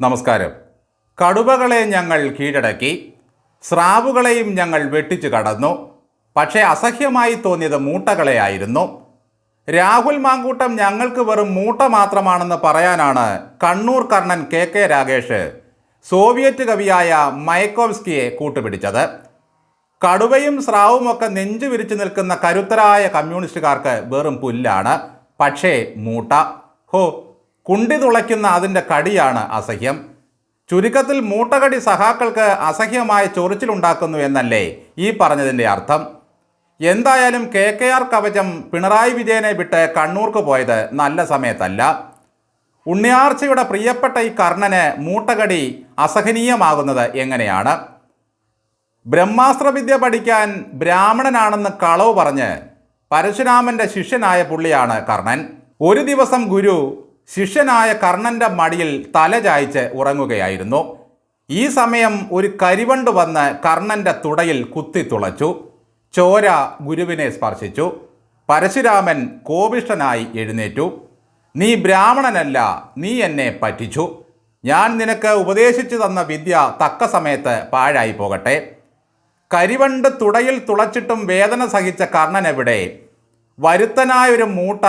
നമസ്കാരം. കടുവകളെ ഞങ്ങൾ കീഴടക്കി സ്രാവുകളെയും ഞങ്ങൾ വെട്ടിച്ചു കടന്നു. പക്ഷേ അസഹ്യമായി തോന്നിയത് മൂട്ടകളെയായിരുന്നു. രാഹുൽ മാങ്കൂട്ടം ഞങ്ങൾക്ക് വെറും മൂട്ട മാത്രമാണെന്ന് പറയാനാണ് Kannur Karnan K K Ragesh Soviet കവിയായ മൈക്കോവ്സ്കിയെ കൂട്ടുപിടിച്ചത്. കടുവയും സ്രാവുമൊക്കെ നെഞ്ചു വിരിച്ചു നിൽക്കുന്ന കരുത്തരായ കമ്മ്യൂണിസ്റ്റുകാർക്ക് വെറും പുല്ലാണ്. പക്ഷേ മൂട്ട ഹോ കുണ്ടി തുളയ്ക്കുന്ന അതിന്റെ കടിയാണ് അസഹ്യം. ചുരുക്കത്തിൽ മൂട്ടകടി സഹാക്കൾക്ക് അസഹ്യമായ ചൊറിച്ചിലുണ്ടാക്കുന്നു എന്നല്ലേ ഈ പറഞ്ഞതിന്റെ അർത്ഥം. എന്തായാലും കെ കെ ആർ കവചം പിണറായി വിജയനെ വിട്ട് കണ്ണൂർക്ക് പോയത് നല്ല സമയത്തല്ല. ഉണ്ണിയാർച്ചയുടെ പ്രിയപ്പെട്ട ഈ കർണന് മൂട്ടകടി അസഹനീയമാകുന്നത് എങ്ങനെയാണ്? ബ്രഹ്മാസ്ത്രവിദ്യ പഠിക്കാൻ ബ്രാഹ്മണനാണെന്ന് കളവ് പറഞ്ഞ് പരശുരാമന്റെ ശിഷ്യനായ പുള്ളിയാണ് കർണൻ. ഒരു ദിവസം ഗുരു ശിഷ്യനായ കർണന്റെ മടിയിൽ തല ചായ്ച്ച് ഉറങ്ങുകയായിരുന്നു. ഈ സമയം ഒരു കരിവണ്ട് വന്ന് കർണന്റെ തുടയിൽ കുത്തി തുളച്ചു. ചോര ഗുരുവിനെ സ്പർശിച്ചു. പരശുരാമൻ കോപിഷ്ഠനായി എഴുന്നേറ്റു. നീ ബ്രാഹ്മണനല്ല നീ എന്നെ പറ്റിച്ചു. ഞാൻ നിനക്ക് ഉപദേശിച്ചു തന്ന വിദ്യ തക്ക സമയത്ത് പാഴായി പോകട്ടെ. കരിവണ്ട് തുടയിൽ തുളച്ചിട്ടും വേദന സഹിച്ച കർണൻ എവിടെ വരുത്തനായൊരു മൂട്ട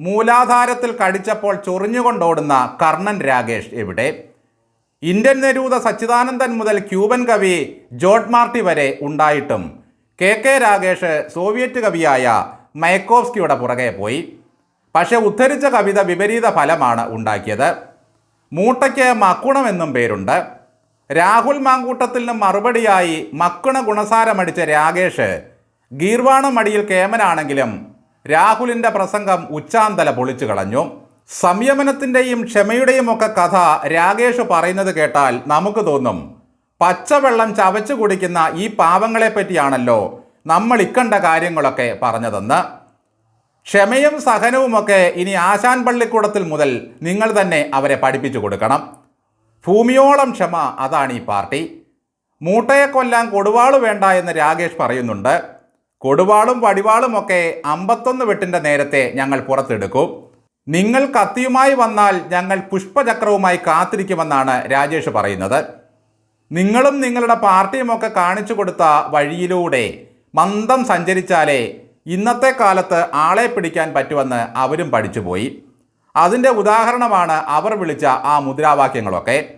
മൂലാധാരത്തിൽ കടിച്ചപ്പോൾ ചൊറിഞ്ഞുകൊണ്ടോടുന്ന കർണൻ രാഗേഷ് എവിടെ? ഇന്ത്യൻ നിരൂത സച്ചിദാനന്ദൻ മുതൽ ക്യൂബൻ കവി ജോർജ് മാർട്ടി വരെ ഉണ്ടായിട്ടും കെ കെ രാഗേഷ് സോവിയറ്റ് കവിയായ മയക്കോവ്സ്കിയുടെ പുറകെ പോയി. പക്ഷെ ഉദ്ധരിച്ച കവിത വിപരീത ഫലമാണ് ഉണ്ടാക്കിയത്. മൂട്ടയ്ക്ക് മക്കുണമെന്നും പേരുണ്ട്. രാഹുൽ മാങ്കൂട്ടത്തിന് മറുപടിയായി മക്കുണ ഗുണസാരമടിച്ച രാഗേഷ് ഗീർവാണമടിയിൽ കേമനാണെങ്കിലും രാഹുലിന്റെ പ്രസംഗം ഉച്ചാന്തല പൊളിച്ചു കളഞ്ഞു. സംയമനത്തിന്റെയും ക്ഷമയുടെയും ഒക്കെ കഥ രാകേഷ് പറയുന്നത് കേട്ടാൽ നമുക്ക് തോന്നും പച്ചവെള്ളം ചവച്ചു കുടിക്കുന്ന ഈ പാവങ്ങളെ പറ്റിയാണല്ലോ നമ്മൾ ഇക്കണ്ട കാര്യങ്ങളൊക്കെ പറഞ്ഞതെന്ന്. ക്ഷമയും സഹനവുമൊക്കെ ഇനി ആശാൻ പള്ളിക്കൂടത്തിൽ മുതൽ നിങ്ങൾ തന്നെ അവരെ പഠിപ്പിച്ചു കൊടുക്കണം. ഭൂമിയോളം ക്ഷമ അതാണ് ഈ പാർട്ടി. മൂട്ടയെ കൊല്ലാൻ കൊടുവാൾ വേണ്ട എന്ന് രാകേഷ് പറയുന്നുണ്ട്. കൊടുവാളും വടിവാളും ഒക്കെ അമ്പത്തൊന്ന് വെട്ടിന്റെ നേരത്തെ ഞങ്ങൾ പുറത്തെടുക്കും. നിങ്ങൾ കത്തിയുമായി വന്നാൽ ഞങ്ങൾ പുഷ്പചക്രവുമായി കാത്തിരിക്കുമെന്നാണ് രാജേഷ് പറയുന്നത്. നിങ്ങളും നിങ്ങളുടെ പാർട്ടിയുമൊക്കെ കാണിച്ചു കൊടുത്ത വഴിയിലൂടെ മന്ദം സഞ്ചരിച്ചാലേ ഇന്നത്തെ കാലത്ത് ആളെ പിടിക്കാൻ പറ്റുമെന്ന് അവരും പഠിച്ചുപോയി. അതിന്റെ ഉദാഹരണമാണ് അവർ വിളിച്ച ആ മുദ്രാവാക്യങ്ങളൊക്കെ.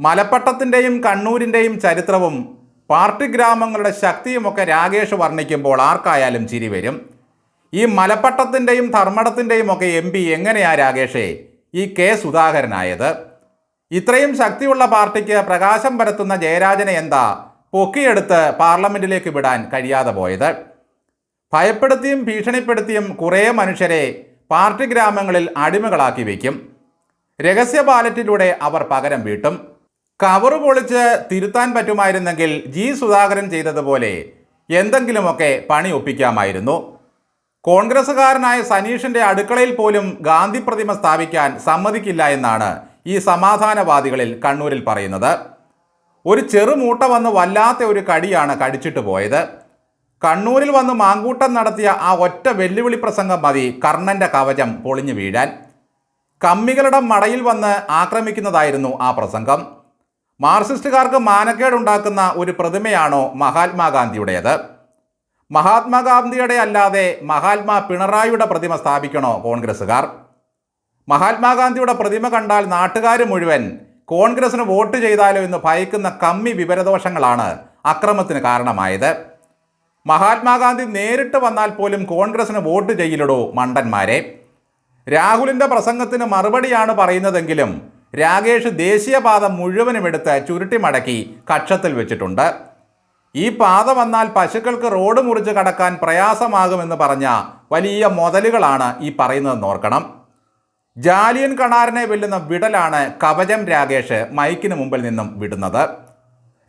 മലപ്പട്ടത്തിന്റെയും കണ്ണൂരിന്റെയും ചരിത്രവും പാർട്ടി ഗ്രാമങ്ങളുടെ ശക്തിയുമൊക്കെ രാകേഷ് വർണിക്കുമ്പോൾ ആർക്കായാലും ചിരി വരും? ഈ മലപ്പട്ടത്തിന്റെയും ധർമ്മടത്തിന്റെയും ഒക്കെ എം പി എങ്ങനെയാ രാകേഷേ? ഈ കെ സുധാകരനായത്? ഇത്രയും ശക്തിയുള്ള പാർട്ടിക്ക് പ്രകാശം പരത്തുന്ന ജയരാജനെ എന്താ പൊക്കിയെടുത്ത് പാർലമെന്റിലേക്ക് വിടാൻ കഴിയാതെ പോയത്? ഭയപ്പെടുത്തിയും ഭീഷണിപ്പെടുത്തിയും കുറേ മനുഷ്യരെ പാർട്ടി ഗ്രാമങ്ങളിൽ അടിമകളാക്കി വയ്ക്കും. രഹസ്യ ബാലറ്റിലൂടെ അവർ പകരം വീട്ടും. കവറ് പൊളിച്ച് തിരുത്താൻ പറ്റുമായിരുന്നെങ്കിൽ ജി സുധാകരൻ ചെയ്തതുപോലെ എന്തെങ്കിലുമൊക്കെ പണി ഒപ്പിക്കാമായിരുന്നു. കോൺഗ്രസ്സുകാരനായ സനീഷിന്റെ അടുക്കളയിൽ പോലും ഗാന്ധി പ്രതിമ സ്ഥാപിക്കാൻ സമ്മതിക്കില്ല എന്നാണ് ഈ സമാധാനവാദികളിൽ കണ്ണൂരിൽ പറയുന്നത്. ഒരു ചെറുമൂട്ട വന്ന് വല്ലാത്ത ഒരു കടിയാണ് കടിച്ചിട്ട് പോയത്. കണ്ണൂരിൽ വന്ന് മാങ്കൂട്ടം നടത്തിയ ആ ഒറ്റ വെല്ലുവിളി പ്രസംഗം മതി കർണന്റെ കവചം പൊളിഞ്ഞു വീഴാൻ. കമ്മികളുടെ മടയിൽ വന്ന് ആക്രമിക്കുന്നതായിരുന്നു ആ പ്രസംഗം. മാർക്സിസ്റ്റുകാർക്ക് മാനക്കേടുണ്ടാക്കുന്ന ഒരു പ്രതിമയാണോ മഹാത്മാഗാന്ധിയുടേത്? മഹാത്മാഗാന്ധിയുടെ അല്ലാതെ മഹാത്മാ പിണറായിയുടെ പ്രതിമ സ്ഥാപിക്കണോ കോൺഗ്രസ്സുകാർ? മഹാത്മാഗാന്ധിയുടെ പ്രതിമ കണ്ടാൽ നാട്ടുകാർ മുഴുവൻ കോൺഗ്രസിന് വോട്ട് ചെയ്താലോ എന്ന് ഭയക്കുന്ന കമ്മി വിവരദോഷങ്ങളാണ് അക്രമത്തിന് കാരണമായത്. മഹാത്മാഗാന്ധി നേരിട്ട് വന്നാൽ പോലും കോൺഗ്രസിന് വോട്ട് ചെയ്യില്ലടോ മണ്ടന്മാരെ. രാഹുലിന്റെ പ്രസംഗത്തിന് മറുപടിയാണ് പറയുന്നതെങ്കിലും രാകേഷ് ദേശീയപാത മുഴുവനും എടുത്ത് ചുരുട്ടി മടക്കി കക്ഷത്തിൽ വെച്ചിട്ടുണ്ട്. ഈ പാത വന്നാൽ പശുക്കൾക്ക് റോഡ് മുറിച്ച് കടക്കാൻ പ്രയാസമാകുമെന്ന് പറഞ്ഞ വലിയ മുതലുകളാണ് ഈ പറയുന്നതെന്ന് ഓർക്കണം. ജാലിയൻ കണാറിനെ വെല്ലുന്ന വിടലാണ് കവചം രാകേഷ് മൈക്കിന് മുമ്പിൽ നിന്നും വിടുന്നത്.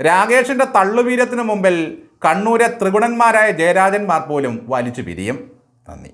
രാകേഷിന്റെ തള്ളുവീരത്തിന് മുമ്പിൽ കണ്ണൂരെ ത്രിഗുണന്മാരായ ജയരാജന്മാർ പോലും വലിച്ചു പിരിയും. നന്ദി.